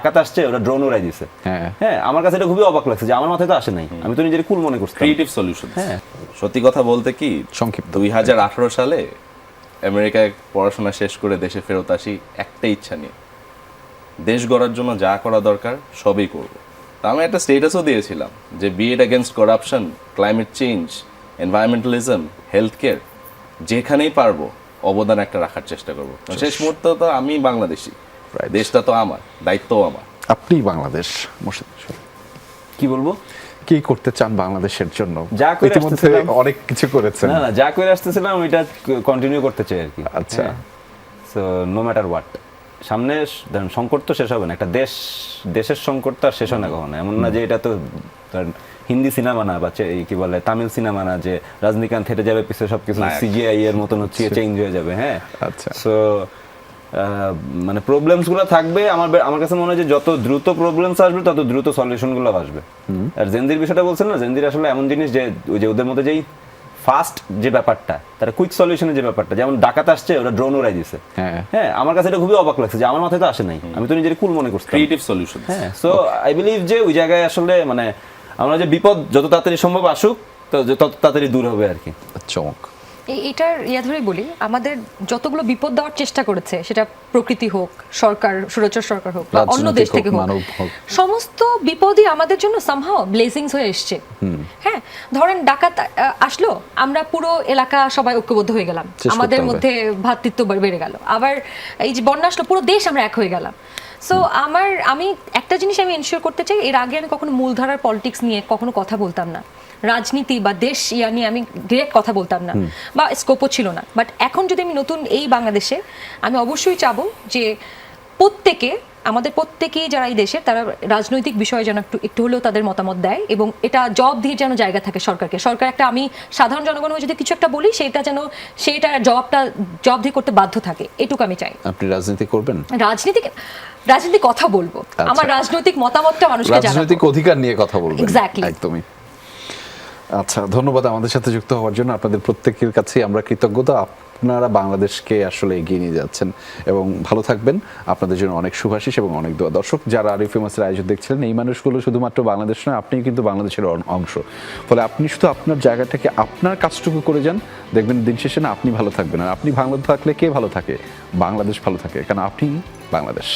ডাকাত আসছে ওরা ড্রোন উড়াই দিছে। হ্যাঁ। হ্যাঁ আমার কাছে এটা খুবই অবাক লাগছে যে আমার মাথায় তো আসে নাই। আমি তো নিজের কুল মনে করছি ক্রিয়েটিভ সলিউশন হ্যাঁ। সত্যি কথা বলতে কি সংক্ষিপ্ত। দুই হাজার আঠারো সালে আমেরিকায় পড়াশোনা শেষ করে দেশে ফেরত আসি একটাই ইচ্ছা নিয়ে। দেশ গড়ার জন্য যা করা দরকার সবই করব। তা আমি একটা স্টেটাসও দিয়েছিলাম যে be it against corruption climate change environmentalism health care যেখানেই পারব অবদান একটা রাখার চেষ্টা করব। শেষ মুহূর্তে তো আমি বাংলাদেশি। Right. দেশটা তো আমার দায়িত্বও আমার আপনি বাংলাদেশ মোর্শেদ কি বলব কি করতে চান বাংলাদেশের জন্য যা করে ইতিমধ্যে। অনেক কিছু করেছেন না না যা করে আসতেছিলাম ওইটা কন্টিনিউ করতে চাই আর কি আচ্ছা। সো নো ম্যাটার হোয়াট সামনে সংকট তো শেষ হবে না একটা দেশ দেশের সংকট তো আর শেষ হয় না কখনো এমন না যে এটা তো হিন্দি সিনেমা না বা কি বলে তামিল সিনেমা না যে রজনীকান্ত হেঁটে যাবে পিছনে সবকিছু। সিজিআই এর মতন হচ্ছে চেঞ্জ হয়ে যাবে হ্যাঁ আচ্ছা। সো মানে প্রবলেমসগুলো থাকবে আমার আমার কাছে মনে হয় যে যত দ্রুত প্রবলেমস আসবে তত দ্রুত সলিউশনগুলো আসবে। আর জেন্দির বিষয়টা বলছেন না? জেন্দির আসলে এমন জিনিস যে ওই যে ওদের মধ্যে যেই ফাস্ট যে ব্যাপারটা তারা কুইক সলিউশনের যে ব্যাপারটা যেমন ডাকাত আসছে ওরা ড্রোন উড়াই দিছে। হ্যাঁ। হ্যাঁ আমার কাছে এটা খুবই অবাক লাগছে যে আমার মাথায় তো আসে নাই। আমি তো নিজের কুল মনে করছি। ক্রিয়েটিভ সলিউশন হ্যাঁ সো আই বিলিভ যে ওই জায়গায় আসলে মানে আমরা যে বিপদ যত তাড়াতাড়ি সম্ভব আসুক তো যে তত তাড়াতাড়ি দূর হবে আর কি। চমক। এটার ইয়া ধরেই বলি আমাদের যতগুলো বিপদ দেওয়ার চেষ্টা করেছে সেটা প্রকৃতি হোক সরকার সুরক্ষা সরকার হোক বা অন্য দেশ থেকে হোক সমস্ত বিপদই আমাদের জন্য সামহাও ব্লেসিংস হয়ে এসছে। হ্যাঁ ধরেন ডাকাত আসলো আমরা পুরো এলাকা সবাই ঐক্যবদ্ধ হয়ে গেলাম। আমাদের মধ্যে ভ্রাতৃত্ব বেড়ে- বেড়ে গেল। আবার এই যে বন্যা আসলো পুরো দেশ আমরা এক হয়ে গেলাম। সো আমার আমি একটা জিনিস আমি এনশিওর করতে চাই এর আগে আমি কখনো মূলধারার পলিটিক্স নিয়ে কখনো কথা বলতাম না। রাজনীতি বা দেশ ইয়া নিয়ে আমি ডিরেক্ট কথা বলতাম না। বা স্কোপও ছিল না। বাট এখন যদি আমি নতুন এই বাংলাদেশে আমি অবশ্যই চাবো যে প্রত্যেকে আমাদের প্রত্যেকেই যারা এই দেশে তারা রাজনৈতিক বিষয়ে যেন একটু একটু হলেও তাদের মতামত দেয় এবং এটা জব দিয়ে যেন জায়গা থাকে সরকারকে। সরকার একটা আমি সাধারণ জনগণ যদি কিছু একটা বলি সেটা যেন সেটা জবাবটা জব দিয়ে করতে বাধ্য থাকে। এটুকু আমি চাই। আপনি রাজনীতি করবেন? রাজনীতি রাজনীতি কথা বলব। আমার রাজনৈতিক মতামতটা মানুষকে রাজনৈতিক অধিকার নিয়ে কথা বলব Exactly. একদমই। আচ্ছা ধন্যবাদ আমাদের সাথে যুক্ত হওয়ার জন্য। আপনাদের প্রত্যেকের কাছে আমরা কৃতজ্ঞতা। আপনারা বাংলাদেশকে আসলে এগিয়ে নিয়ে যাচ্ছেন এবং ভালো থাকবেন। আপনাদের জন্য অনেক শুভাশিস এবং অনেক দোয়া। দর্শক, যারা আরিফ ফেমাসের আয়োজন দেখছিলেন, এই মানুষগুলো শুধুমাত্র বাংলাদেশ নয়, আপনিও কিন্তু বাংলাদেশের অংশ। ফলে আপনি শুধু আপনার জায়গাটাকে, আপনার কাজটুকু করে যান। দেখবেন দিন শেষে না, আপনি ভালো থাকবেন। আর আপনি ভালো থাকলে কে ভালো থাকে? বাংলাদেশ ভালো থাকে, কারণ আপনি বাংলাদেশ।